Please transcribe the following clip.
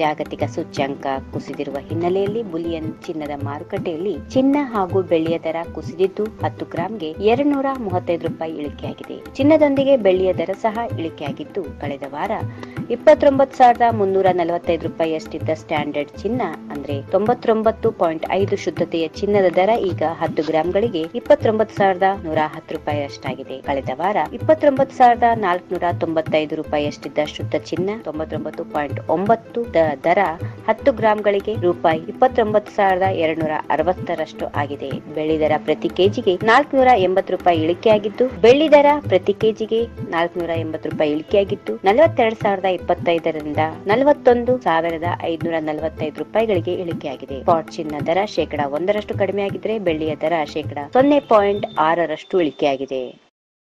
ಜಾಗತಿಕ ಸೂಚ್ಯಂಕ ಕುಸಿದಿರುವ ಹಿನ್ನೆಲೆಯಲ್ಲಿ ಬುಲಿಯನ್ ಚಿನ್ನದ ಮಾರುಕಟ್ಟೆಯಲ್ಲಿ ಚಿನ್ನ ಹಾಗೂ ಬೆಳ್ಳಿಯ ದರ ಕುಸಿದಿದ್ದು ಹತ್ತು ಗ್ರಾಂಗೆ ಎರಡ್ನೂರ ಮೂವತ್ತೈದು ರೂಪಾಯಿ ಇಳಿಕೆಯಾಗಿದೆ. ಚಿನ್ನದೊಂದಿಗೆ ಬೆಳ್ಳಿಯ ದರ ಸಹ ಇಳಿಕೆಯಾಗಿದ್ದು, ಕಳೆದ ವಾರ ಇಪ್ಪತ್ತೊಂಬತ್ತು ಸಾವಿರದ ಮುನ್ನೂರ ನಲವತ್ತೈದು ರೂಪಾಯಿಯಷ್ಟಿದ್ದ ಸ್ಟ್ಯಾಂಡರ್ಡ್ ಚಿನ್ನ, ಅಂದ್ರೆ ತೊಂಬತ್ತೊಂಬತ್ತು ಪಾಯಿಂಟ್ ಐದು ಶುದ್ಧತೆಯ ಚಿನ್ನದ ದರ ಈಗ ಹತ್ತು ಗ್ರಾಂಗಳಿಗೆ ಇಪ್ಪತ್ತೊಂಬತ್ತು ಸಾವಿರದ ನೂರ ಹತ್ತು ರೂಪಾಯಿಯಷ್ಟಾಗಿದೆ. ಕಳೆದ ವಾರ ಇಪ್ಪತ್ತೊಂಬತ್ತು ಸಾವಿರದ ನಾಲ್ಕುನೂರ ತೊಂಬತ್ತೈದು ರೂಪಾಯಿಯಷ್ಟಿದ್ದ ಶುದ್ಧ ಚಿನ್ನ, ತೊಂಬತ್ತೊಂಬತ್ತು ಪಾಯಿಂಟ್ ಒಂಬತ್ತು ದರ ಹತ್ತು ಗ್ರಾಂಗಳಿಗೆ ರೂಪಾಯಿ ಇಪ್ಪತ್ತೊಂಬತ್ತು ಸಾವಿರದ ಎರಡ್ನೂರ ಅರವತ್ತರಷ್ಟು ಆಗಿದೆ. ಬೆಳ್ಳಿ ದರ ಪ್ರತಿ ಕೆಜಿಗೆ ನಾಲ್ಕುನೂರ ಎಂಬತ್ತು ರೂಪಾಯಿ ಇಳಿಕೆಯಾಗಿದ್ದು, ಬೆಳ್ಳಿ ದರ ಪ್ರತಿ ಕೆಜಿಗೆ ನಾಲ್ಕುನೂರ ಎಂಬತ್ತು ರೂಪಾಯಿ ಇಳಿಕೆಯಾಗಿದ್ದು, ನಲವತ್ತೆರಡು ಸಾವಿರದ ಇಪ್ಪತ್ತೈದರಿಂದ ನಲವತ್ತೊಂದು ಸಾವಿರದ ಐದುನೂರ ನಲವತ್ತೈದು ರೂಪಾಯಿಗಳಿಗೆ ಇಳಿಕೆಯಾಗಿದೆ. ಸ್ಪಾಟ್ ಚಿನ್ನ ದರ ಶೇಕಡ ಒಂದರಷ್ಟು ಕಡಿಮೆಯಾಗಿದ್ದರೆ ಬೆಳ್ಳಿಯ ದರ ಶೇಕಡ ಸೊನ್ನೆ ಪಾಯಿಂಟ್ ಆರರಷ್ಟು ಇಳಿಕೆಯಾಗಿದೆ.